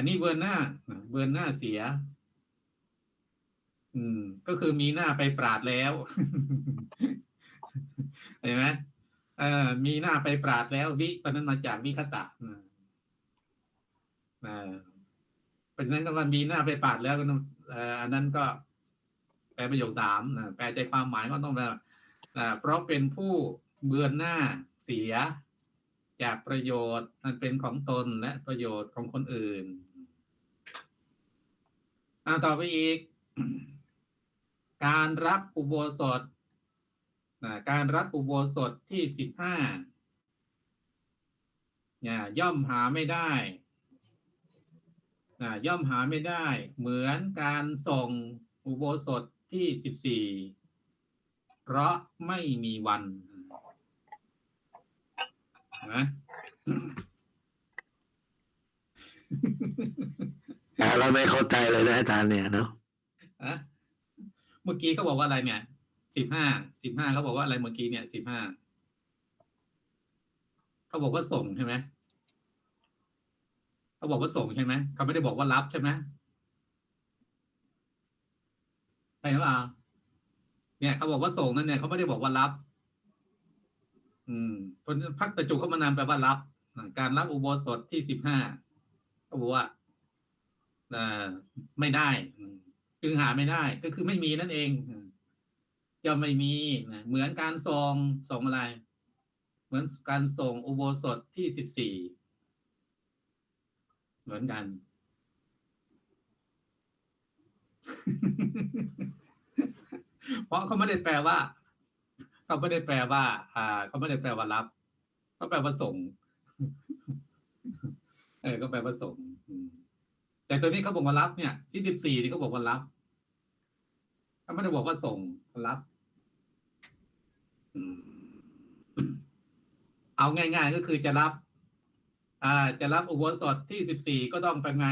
อันนี้เบือนหน้าเบือนหน้าเสีย อืม ก็คือมีหน้าไปปราดแล้วเห็นไหมเออมีหน้าไปปราดแล้ว วิปนั้นมาจากวิคตะนะนะเพราะฉะนั้นก็มันมีหน้าไปปราดแล้วก็ต้องอันนั้นก็แปลประโยคสามนะแปลใจความหมายก็ต้องแบบอ่าเพราะเป็นผู้เบือนหน้าเสีย จากประโยชน์มันเป็นของตนและประโยชน์ของคนอื่น อ่าต่อไปอีก การรับอุโบสถนะการรับอุโบสถที่สิบห้าเนี่ยย่อมหาไม่ได้นะย่อมหาไม่ได้ เหมือนการส่งอุโบสถที่สิบสี่เพราะไม่มีวันนะ เราไม่เข้าใจเลยนะอาจารย์เนี่ยเนาะเมื่อกี้เขาบอกว่าอะไรเนี่ยสิบห้าสิบห้าเขาบอกว่าอะไรเมื่อกี้เนี่ยสิบห้าเขาบอกว่าส่งใช่ไหมเขาบอกว่าส่งใช่ไหมเขาไม่ได้บอกว่ารับใช่ไหมใช่หรือเปล่าเนี่ยเขาบอกว่าส่งนั่นเนี่ยเขาไม่ได้บอกว่ารับ อืมพนพักประจุเข้ามานามแปลว่ารับ การรับอุโบสถที่สิบห้าเขาบอกว่า ไม่ได้อืมคือหาไม่ได้ ก็คือไม่มีนั่นเองย่อมไม่มีนะเหมือนการส่งส่งอะไร เหมือนการส่งอุโบสถที่สิบสี่เหมือนกัน เพราะเขาไม่ได้แปลว่าเขาไม่ได้แปลว่า อ่าเขาไม่ได้แปลว่ารับเขาแปลว่าส่ง เออก็แปลว่าส่ง แต่ตัวนี้เขาบอกว่ารับเนี่ยที่สิบสี่นี่เขาบอกว่ารับเขาไม่ได้บอกว่าส่งรับ เอาง่าย ๆ ก็คือจะรับ อ่า จะรับอุโบสถที่สิบสี่ก็ต้องเป็นไง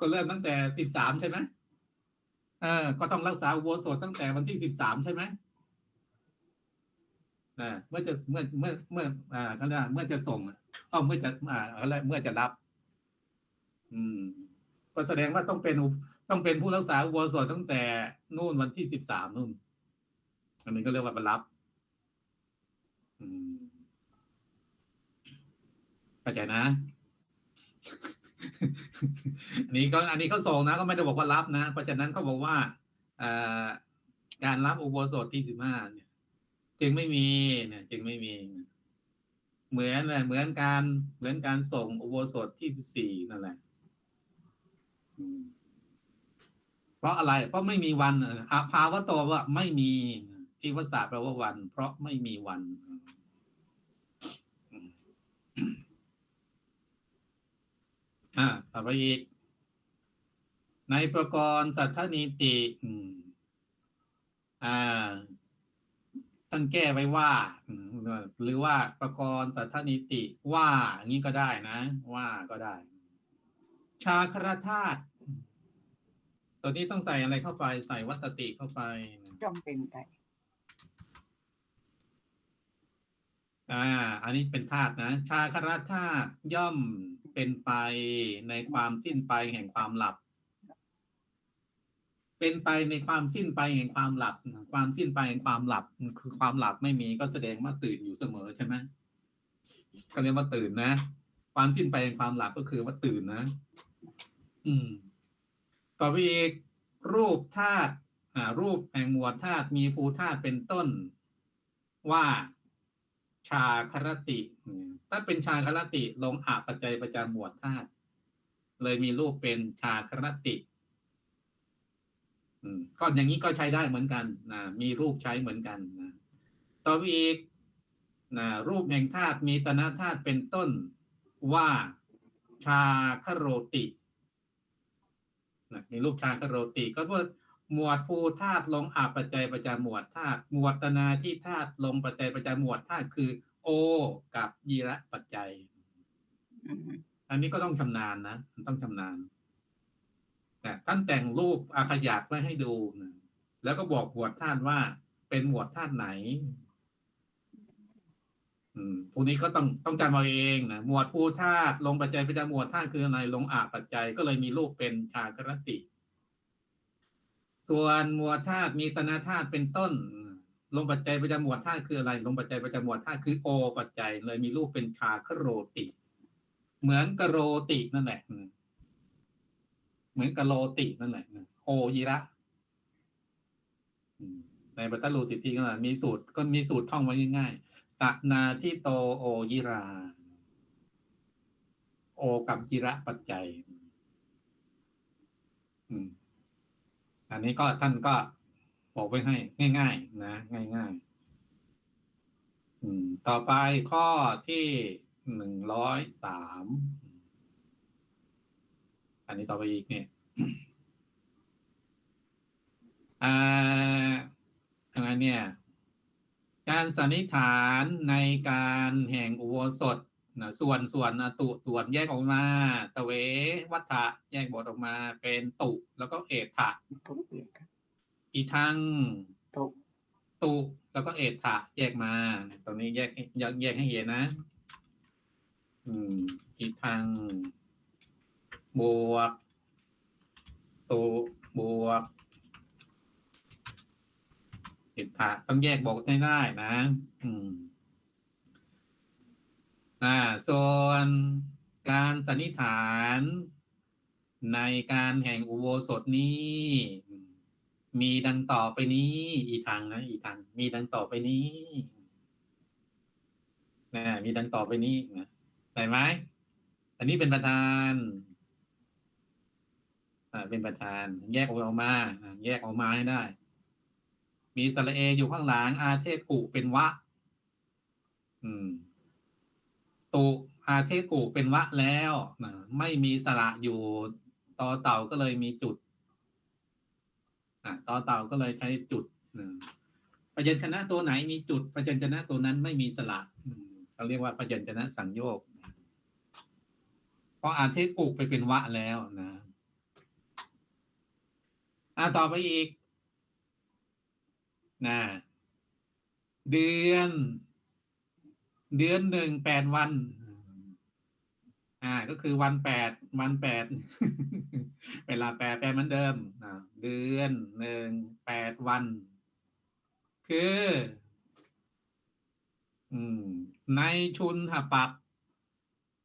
ก็เริ่มตั้งแต่สิบสามใช่ไหมเออ ก็ต้องรักษาอุโบสถตั้งแต่วันที่สิบสามใช่ไหมอ่าเมื่อจะเมื่อเมื่อเมื่ออ่าก็ได้เมื่อจะส่ง อ๋อเมื่อจะอ่าอะไรเมื่อจะรับ อืม ก็แสดงว่าต้องเป็นต้องเป็นผู้รักษาอุโบสถตั้งแต่นู่นวันที่สิบสามนู่น อันนี้ก็เรียกว่าไปรับอืมเข้าใจนะ อันนี้ก็อันนี้เขาส่งนะก็ไม่ได้บอกว่ารับนะเพราะฉะนั้นเขาบอกว่าอการรับอุโบสถที่สิบห้าเนี่ย จึงไม่มีเนี่ยจึงไม่มี เหมือนเลยเหมือนการเหมือนการส่งอุโบสถที่สิบสี่นั่นแหละเพราะอะไรเพราะไม่มีวันอาภาวะโตว่าไม่มีจีวศาสตร์แปลว่าวัน เพราะไม่มีวันอ่าต่อไปอีก ในประกรณ์สัทธนิติอืมอ่า ท่านแก้ไว้ว่าอืมหรือว่าประกรณ์สัทธนิติว่าอย่างนี้ก็ได้นะ ว่าก็ได้ ชาครธาตุตัวนี้ต้องใส่อะไรเข้าไป ใส่วัตติเข้าไปจำเป็นไปอ่า อันนี้เป็นธาตุนะ ชาครธาตุย่อมเป็นไปในความสิ้นไปแห่งความหลับ เป็นไปในความสิ้นไปแห่งความหลับ ความสิ้นไปแห่งความหลับคือความหลับไม่มีก็แสดงว่าตื่นอยู่เสมอใช่ไหมเขาเรียกว่าตื่นนะ ความสิ้นไปแห่งความหลับก็คือว่าตื่นนะ อืม ต่อไปอีกรูปธาตุอ่า รูปแห่งหมวดธาตุมีภูธาตุเป็นต้น ว่าชาครติ ถ้าเป็นชาครติลงอาปัจจัยประจำหมวดธาตุเลยมีรูปเป็นชาครติ อืมก็อย่างนี้ก็ใช้ได้เหมือนกันนะมีรูปใช้เหมือนกันนะต่อไปอีกนะรูปแห่งธาตุมีตนะธาตุเป็นต้นว่าชาคโรตินะมีรูปชาคโรติ ก็ว่าหมวดภูธาตุลงอาปัจจัยประจำหมวดธาตุหมวดตนาที่ธาตุลงปัจจัยประจำหมวดธาตุคือ โอ กับยีระปัจจัยอืมอันนี้ก็ต้องชำนาญนะต้องชำนาญนะ ท่านแต่งรูปอาขยาตไว้ให้ดูนะแล้วก็บอกหมวดธาตุว่า เป็นหมวดธาตุไหน อืมพวกนี้ก็ต้องต้องจำเอาเองนะหมวดภูธาตุลงปัจจัยประจำหมวดธาตุคืออะไรลงอาปัจจัยก็เลยมีรูปเป็นชากรติ ส่วนหมวดธาตุมีตนาธาตุเป็นต้นลงปัจจัยประจำหมวดธาตุคืออะไร ลงปัจจัยประจำหมวดธาตุคือโอปัจจัยเลยมีรูปเป็นชาคโรติ เหมือนกะโรตินั่นแหละ เหมือนกะโรตินั่นแหละโอยิระในบัตตลูสิทธิก็มีสูตรก็มีสูตรท่องไว้ง่ายๆตะนาที่โตโอยิรา โอกับยิระปัจจัยอันนี้ก็ท่านก็บอกไว้ให้ ง่าย ๆ นะ ง่ายๆต่อไปข้อที่หนึ่งร้อยสาม อันนี้ต่อไปอีกเนี่ยอ่าอะไรเนี่ย การสันนิษฐานในการแห่งอุโบสถนะส่วนส่วนอตุส่วนแยกออกมาตะเววัฏฐะแยกบทออกมา เป็นตุ แล้วก็เอถะทุกเปลี่ยนครับอีทังตุกตุแล้วก็เอถะแยกมา ตรงนี้แยกให้แยกแยกให้เห็นนะ อืม อีทัง บวกตุบวกเอถะต้องแยกบอกให้ได้นะ อืมอ่าส่วนการสันนิษฐานในการแห่งอุโบสถนี้ มีดังต่อไปนี้ อีทางนะ อีทาง มีดังต่อไปนี้นะมีดังต่อไปนี้นะได้ไหมอันนี้เป็นประธาน เป็นประธาน แยกออกมา แยกออกมาให้ได้ มีสระเออยู่ข้างหลัง อาเทศกุเป็นวะ อืมตุอาเทศกุเป็นวะแล้วนะไม่มีสระอยู่ต่อเต่าก็เลยมีจุดอะต่อเต่าก็เลยใช้จุดนะพยัญชนะตัวไหนมีจุดพยัญชนะตัวนั้นไม่มีสระเขาเรียกว่าพยัญชนะสังโยกเพราะอาเทศกุไปเป็นวะแล้วนะ อะต่อไปอีกนะเดือน เดือนหนึ่งแปดวัน อ่า ก็คือวันแปดวันแปดเวลาแปดแปดเหมือนเดิมอ่าเดือนหนึ่งแปดวัน คือ อืม ในชุนหปัก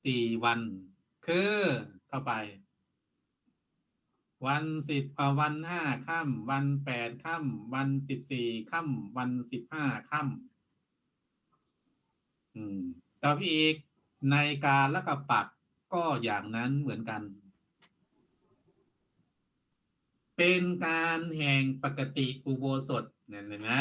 สี่วัน คือเข้าไป วันสิบวันห้าค่ำวันแปดค่ำวันสิบสี่ค่ำวันสิบห้าค่ำอืมต่อไปอีกในการและกับปักก็อย่างนั้นเหมือนกัน เป็นการแห่งปกติอุโบสถเนี่ยนไหม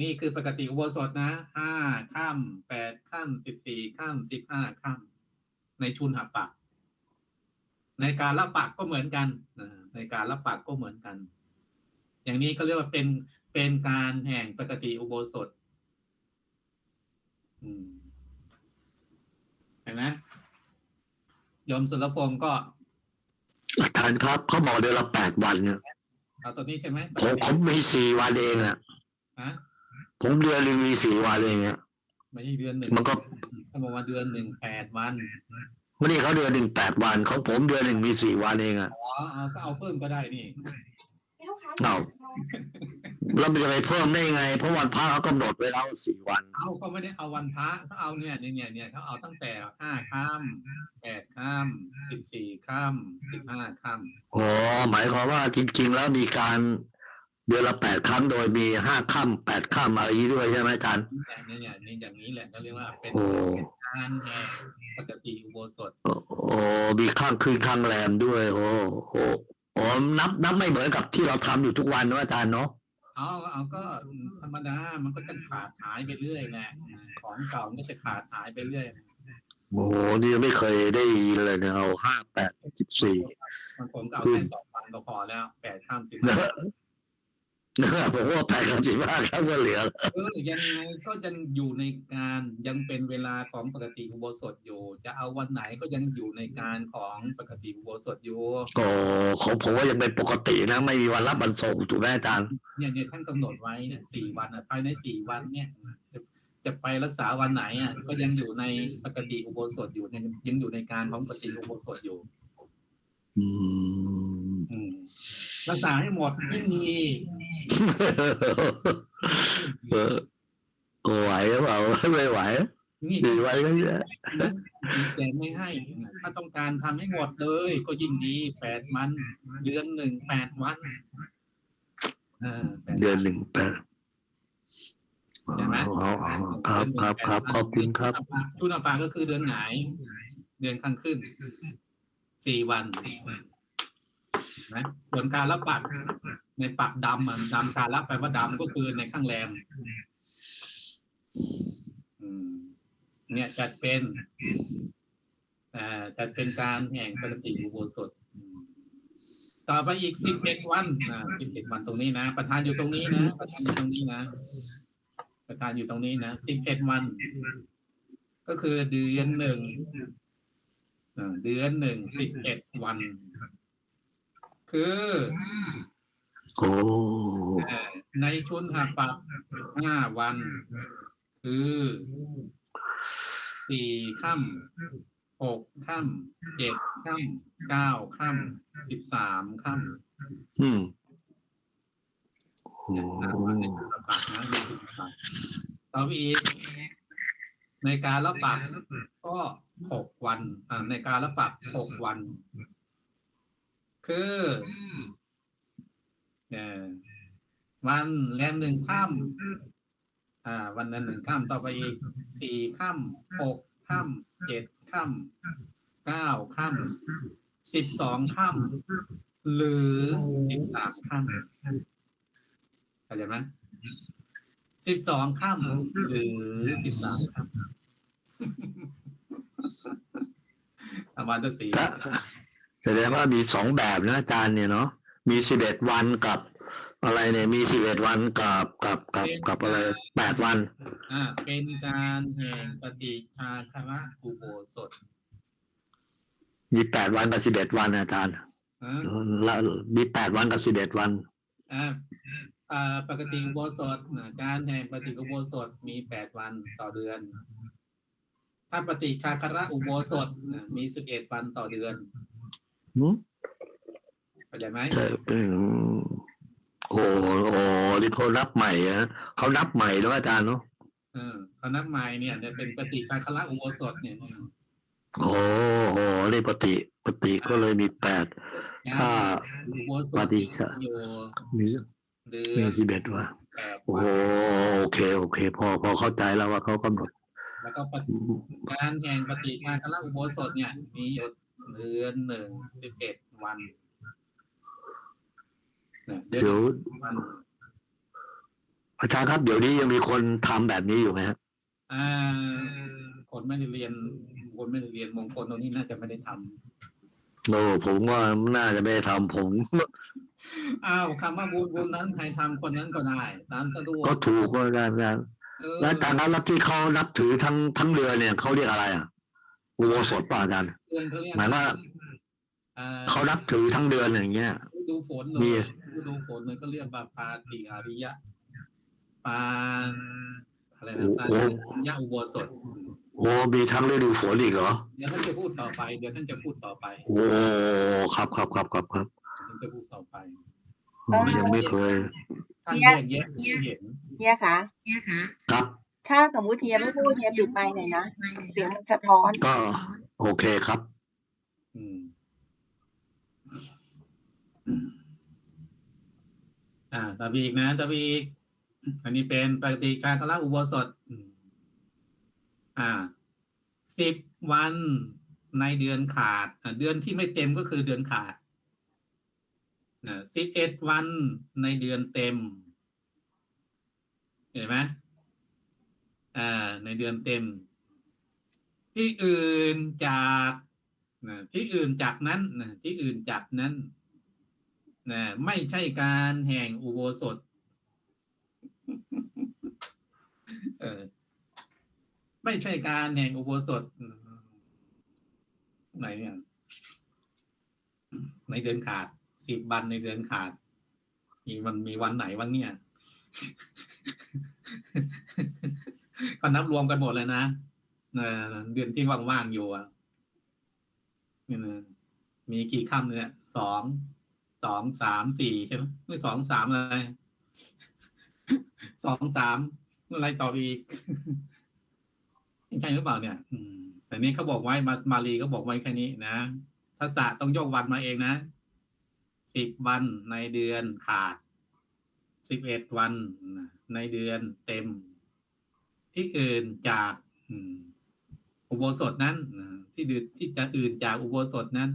นี่คือปกติอุโบสถนะห้าค่ำแปดค่ำสิบสี่ค่ำสิบห้าค่ำในชุนหปัก ในการละปักก็เหมือนกันนะในการละปักก็เหมือนกัน อย่างนี้ก็เรียกว่าเป็นเป็นการแห่งปกติอุโบสถอืมเห็นไหมโยมสุรพงศ์ก็อาจารย์ครับเขาบอกเดือนละแปดวันเนี่ยเอาตัวนี้ใช่ไหมผมผมมีสี่วันเองอะฮะผมเดือนหนึงมีสี่วันเองอะไม่ใช่เดือนหนึ่งมันก็เขาบอกว่าเดือนหนึ่งแปดวัน วันนี้เขาเดือนหนึ่งแปดวันของผมเดือนหนึ่งมีสี่วันเองอะอ๋อเอาก็เอาเพิ่มก็ได้นี่เอ้าแล้วมันจะไปเพิ่มได้ยังไง เพราะวันพระเขากำหนดไว้แล้วสี่วัน เอาเขาไม่ได้เอาวันพระเขาเอาเนี่ยเนี่ยเนี่ยเนี่ยเขาเอาตั้งแต่ห้าค่ำแปดค่ำสิบสี่ค่ำสิบห้าค่ำอ๋อหมายความว่าจริง ๆ แล้วมีการเดือนละแปดครั้งโดยมีห้าค่ำแปดค่ำอะไรอย่างนี้ด้วยใช่ไหมอาจารย์เนี่ยเนี่ยเนี่ยอย่างนี้แหละเขาเรียกว่าเป็นโอ้ การแห่งปกติอุโบสถโอ้โอ้มีข้างคืนข้างแรมด้วย โอ้โหโอ้นับนับไม่เหมือนกับที่เราทำอยู่ทุกวันเนอะอาจารย์เนาะเอาเอาก็ธรรมดามันก็จะขาดหายไปเรื่อยแหละของเก่ามันก็จะขาดหายไปเรื่อยโอ้โหนี่ไม่เคยได้ยินเลยเนี่ยเอาห้าแปดสิบสี่มันผมก็เอาคือแค่สองวันก็พอแล้วแปดข้ามสิบนะฮะนะฮะ ผมว่าแปดกับสิบห้าครั้งก็เหลือเออยังไงก็ยังอยู่ในการยังเป็นเวลาของปกติอุโบสถอยู่ จะเอาวันไหนก็ยังอยู่ในการของปกติอุโบสถอยู่ก็ของผมว่ายังเป็นปกตินะไม่มีวันรับวันส่งถูกไหมอาจารย์เนี่ยเนี่ยท่านกำหนดไว้เนี่ยสี่วันอะภายในสี่วันเนี่ยจะจจะไปรักษาวันไหนอะก็ยังอยู่ในปกติอุโบสถอยู่ในยังอยู่ในการของปฏิอุโบสถอยู่ อืมอืมรักษาให้หมดยิ่งดีเออ ไหวหรือเปล่าไม่ไหวนี่ดีไว้ก็เยอะนะแต่ไม่ให้ ถ้าต้องการทำให้หมดเลย ก็ยิ่งดีแปดวันเดือนหนึ่งแปดวันเออแปดเดือนวันหนึ่งแปดเห็นไหมอ๋อครับครับครับขอบคุณครับชุนปาก็คือเดือนไหน เดือนข้างขึ้นสี่วันนะส่วนการรับปัก ในปักดำอะดำการรับแปลว่าดำก็คือในข้างแรมเนี่ยจัดเป็นอ่าจัดเป็นการแห่งปฏิอุโบสถต่อไปอีกสิบเอ็ดวันอ่าสิบเอ็ดวันตรงนี้นะ ประธานอยู่ตรงนี้นะ ประธานอยู่ตรงนี้นะ ประธานอยู่ตรงนี้นะสิบเอ็ดวัน ก็คือเดือนหนึ่งอ่าเดือนหนึ่งสิบเอ็ดวัน คือ โอ้เอ่อในชุนหาปักห้าวัน คือสี่ค่ำหกค่ำเจ็ดค่ำเก้าค่ำสิบสามค่อืมโอ้ำห้าวันในชุนหาปักนะในชุนหาปักต่อไปอีกในการละปักก็หกวัน อ่า ในการละปักหกวัน คือ เอ่อวันแรมหนึ่งค่ำอ่า วันนั้นหนึ่งค่ำต่อไปอีกสี่ค่ำหกค่ำเจ็ดค่ำเก้าค่ำสิบสองค่ำหรือสิบสามค่ำเข้าใจไหมสิบสองค่ำหรือสิบสามค่ำประมาณตัวสี่ถ้าแสดงว่ามีสองแบบนะอาจารย์เนี่ยเนาะ มีสิบเอ็ดวันกับ อะไรเนี่ย มีสิบเอ็ดวันกับกับกับกับอะไรแปดวัน อ่าเป็นการแห่งปฏิชาคระอุโบสถมีแปดวันกับสิบเอ็ดวันอาจารย์อ่าละมีแปดวันกับสิบเอ็ดวันอ่าอ่าปกติอุโบสถอ่าการแห่งปฏิอุโบสถมีแปดวันต่อเดือน ถ้าปฏิชาคระอุโบสถอ่ามีสิบเอ็ดวันต่อเดือน หืมเข้าใจไหมใช่อืมโอ้โหโอ้โหนี่เขานับใหม่อะเขานับใหม่แล้วอาจารย์เนาะเออเขานับหมายเนี่ยจะเป็นปฏิชาคระอุโบสถเนี่ยโอ้โหนี่ปฏิปฏิก็เลยมีแปดถ้าอุโบสปถฏิชาอยู่มีเดืมีอนสิบเอ็ดวันแปดโอ้วัโหนโอเค โอเค พอพอเข้าใจแล้วว่าเขากำหนด แล้วก็ปฏิการแห่งปฏิชาคละอุโบสถเนี่ย มีอยู่เดือนหนึ่งสิบเอ็ดวันเนี่ยเดือนเดี๋ยววันอาจารย์ครับเดี๋ยวนี้ยังมีคนทำแบบนี้อยู่ไหมฮะอ่าคนไม่ได้เรียนคนไม่ได้เรียนมงคลตรงนี้น่าจะไม่ได้ทำโอ้ผมว่าน่าจะไม่ได้ทำผมอ้าวคำว่าบุญบุญนั้นใครทำคนนั้นก็ได้ ตามสะดวกก็ถูกว่าการงานเออแล้วอาจารย์ครับแล้วที่เขานับถือทั้งทั้งเรือเนี่ยเขาเรียกอะไรอะอุโบสถป่ะอาจารย์เดือนเขาเรียกหมายว่าอ่เขานับถือทั้งเดือนอย่างเงี้ยฤ ดูฝนเลมียฤดูฝนเลยก็เรียกว่าปาติอาริยะ ปาอะไรนะปาติอาริยะอุโบสถโอ้มีทั้งฤดูฝนอีกเหรอเดี๋ยวท่านจะพูดต่อไป เดี๋ยวท่านจะพูดต่อไป โอ้ครับครับครับครับครับท่านจะพูดต่อไปโอ้ยังไม่เคยท่านแยกแยะให้เห็นเฮียคะครับ ถ้าสมมุติเฮียไม่พูดเฮียปิดไปหน่อยนะเสียงมันสะท้อนก็โอเคครับ อืม อ่าตาบีอีกนะตาบีอีก อันนี้เป็นปฏิการคละอุโบสถอ่าสิบวันในเดือนขาด เดือนที่ไม่เต็มก็คือเดือนขาดสิบเอ็ดวันในเดือนเต็ม เห็นไหมอ่า ในเดือนเต็ม ที่อื่นจากนะที่อื่นจากนั้นนะที่อื่นจากนั้น นะไม่ใช่การแห่งอุโบสถ เออ ไม่ใช่การแห่งอุโบสถไหนเนี่ยในเดือนขาดสิบวันในเดือนขาด มีมันมีวันไหนบ้างเนี่ยก็นับรวมกันหมดเลยนะเดือนที่ว่างๆอยู่อะมีกี่ค่ำเนี่ยสอง สองสามสี่ใช่ไหมไม่สองสามอะไรสองสามอะไรต่ออีกใช่หรือเปล่าเนี่ย อืม แต่นี่เขาบอกไว้มามาลีก็บอกไว้แค่นี้นะภาษาต้องยกวันมาเองนะสิบวันในเดือนขาดสิบเอ็ดวันในเดือนเต็ม ที่อื่นจากอุโบสถนั้นที่ดืที่จะอื่นจากอุโบสถนั้น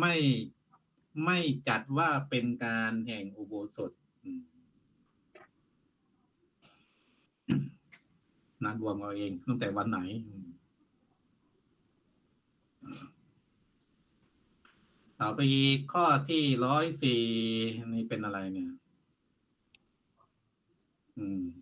ไม่ ไม่จัดว่าเป็นการแห่งอุโบสถนัดรวมเอาเองตั้งแต่วันไหน ต่อไปอีกข้อที่ร้อยสี่นี่เป็นอะไรเนี่ย อืม